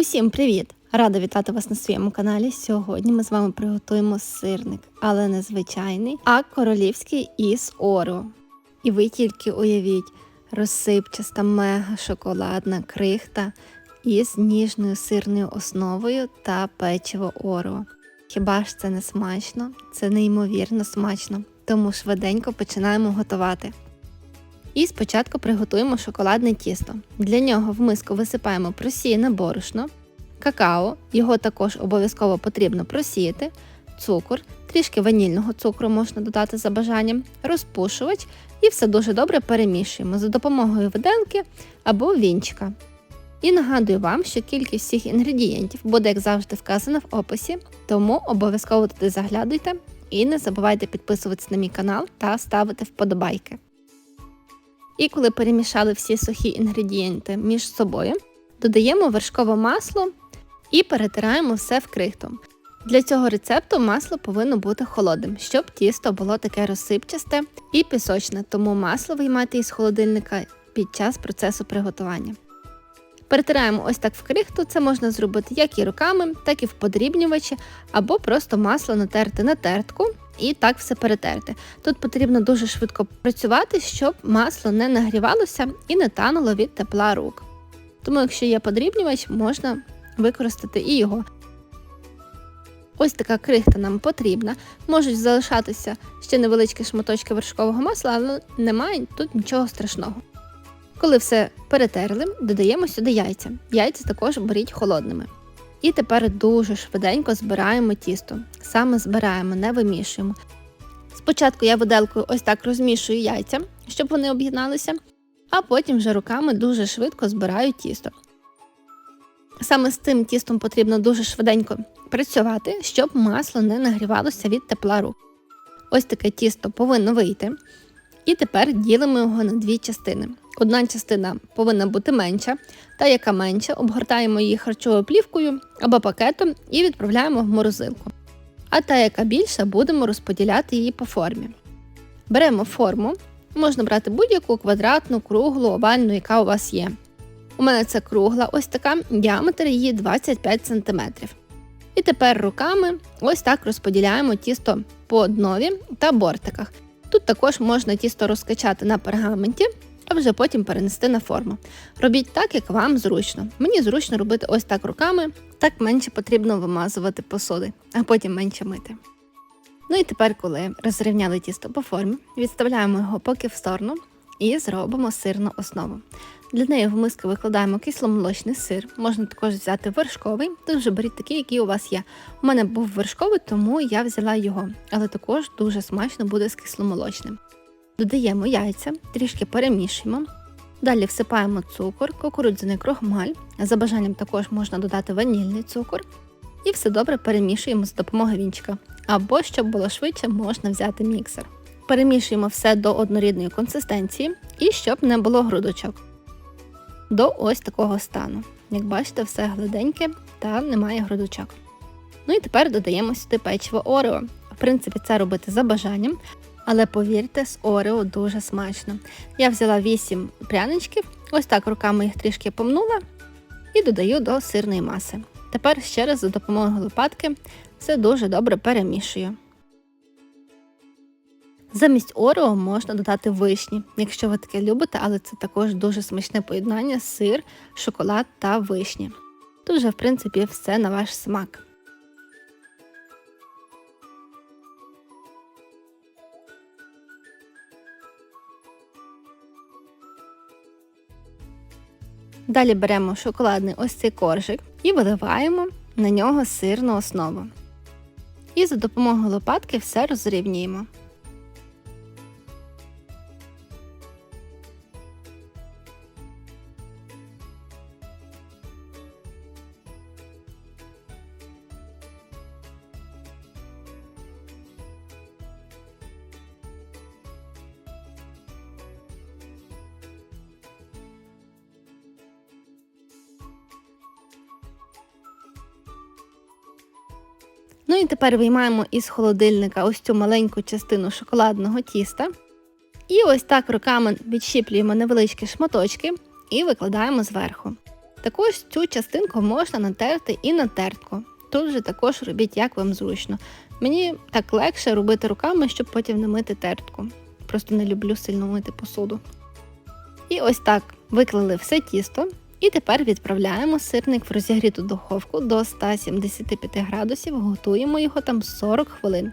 Усім привіт! Рада вітати вас на своєму каналі. Сьогодні ми з вами приготуємо сирник, але не звичайний, а королівський із Орео. І ви тільки уявіть, розсипчаста мега шоколадна крихта із ніжною сирною основою та печиво Орео. Хіба ж це не смачно? Це неймовірно смачно, тому швиденько починаємо готувати. І спочатку приготуємо шоколадне тісто. Для нього в миску висипаємо просіяне борошно, какао, його також обов'язково потрібно просіяти, цукор, трішки ванільного цукру можна додати за бажанням, розпушувач і все дуже добре перемішуємо за допомогою виделки або вінчика. І нагадую вам, що кількість всіх інгредієнтів буде, як завжди, вказана в описі, тому обов'язково туди заглядуйте і не забувайте підписуватися на мій канал та ставити вподобайки. І коли перемішали всі сухі інгредієнти між собою, додаємо вершкове масло і перетираємо все в крихту. Для цього рецепту масло повинно бути холодним, щоб тісто було таке розсипчасте і пісочне, тому масло виймати із холодильника під час процесу приготування. Перетираємо ось так в крихту, це можна зробити як і руками, так і в подрібнювачі, або просто масло натерти на тертку і так все перетерти. Тут потрібно дуже швидко працювати, щоб масло не нагрівалося і не тануло від тепла рук. Тому, якщо є подрібнювач, можна використати і його. Ось така крихта нам потрібна. Можуть залишатися ще невеличкі шматочки вершкового масла, але немає тут нічого страшного. Коли все перетерли, додаємо сюди яйця. Яйця також беріть холодними. І тепер дуже швиденько збираємо тісто. Саме збираємо, не вимішуємо. Спочатку я виделкою ось так розмішую яйця, щоб вони об'єдналися, а потім вже руками дуже швидко збираю тісто. Саме з цим тістом потрібно дуже швиденько працювати, щоб масло не нагрівалося від тепла рук. Ось таке тісто повинно вийти. І тепер ділимо його на дві частини. Одна частина повинна бути менша, та яка менша, обгортаємо її харчовою плівкою або пакетом і відправляємо в морозилку. А та, яка більша, будемо розподіляти її по формі. Беремо форму, можна брати будь-яку квадратну, круглу, овальну, яка у вас є. У мене це кругла, ось така, діаметр її 25 см. І тепер руками ось так розподіляємо тісто по днові та бортиках. Тут також можна тісто розкачати на пергаменті, а вже потім перенести на форму. Робіть так, як вам зручно. Мені зручно робити ось так руками, так менше потрібно вимазувати посуди, а потім менше мити. Ну і тепер, коли розрівняли тісто по формі, відставляємо його поки в сторону і зробимо сирну основу. Для неї в миску викладаємо кисломолочний сир, можна також взяти вершковий, тут вже беріть такий, який у вас є. У мене був вершковий, тому я взяла його, але також дуже смачно буде з кисломолочним. Додаємо яйця, трішки перемішуємо. Далі всипаємо цукор, кукурудзяний крохмаль. За бажанням також можна додати ванільний цукор. І все добре перемішуємо з допомогою вінчика. Або, щоб було швидше, можна взяти міксер. Перемішуємо все до однорідної консистенції і щоб не було грудочок. До ось такого стану. Як бачите, все гладеньке та немає грудочок. Ну і тепер додаємо сюди печиво Орео. В принципі, це робити за бажанням, але повірте, з Орео дуже смачно. Я взяла 8 пряничків, ось так руками їх трішки помнула і додаю до сирної маси. Тепер ще раз за допомогою лопатки все дуже добре перемішую. Замість Орео можна додати вишні, якщо ви таке любите, але це також дуже смачне поєднання сир, шоколад та вишні. Тут вже, в принципі, все на ваш смак. Далі беремо шоколадний ось цей коржик і виливаємо на нього сирну основу. І за допомогою лопатки все розрівнюємо. Ну і тепер виймаємо із холодильника ось цю маленьку частину шоколадного тіста. І ось так руками відщіплюємо невеличкі шматочки і викладаємо зверху. Також цю частинку можна натерти і на тертку. Тут вже також робіть, як вам зручно. Мені так легше робити руками, щоб потім не мити тертку. Просто не люблю сильно мити посуду. І ось так виклали все тісто. І тепер відправляємо сирник в розігріту духовку до 175 градусів, готуємо його там 40 хвилин.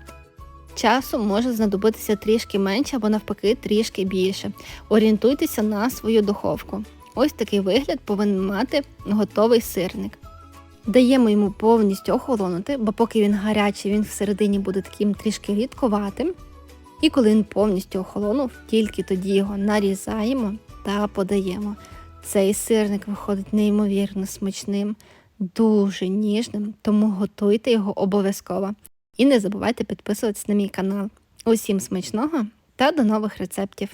Часу може знадобитися трішки менше або навпаки трішки більше. Орієнтуйтеся на свою духовку. Ось такий вигляд повинен мати готовий сирник. Даємо йому повністю охолонути, бо поки він гарячий, він всередині буде таким трішки рідкуватим. І коли він повністю охолонув, тільки тоді його нарізаємо та подаємо. Цей сирник виходить неймовірно смачним, дуже ніжним, тому готуйте його обов'язково. І не забувайте підписуватись на мій канал. Усім смачного та до нових рецептів!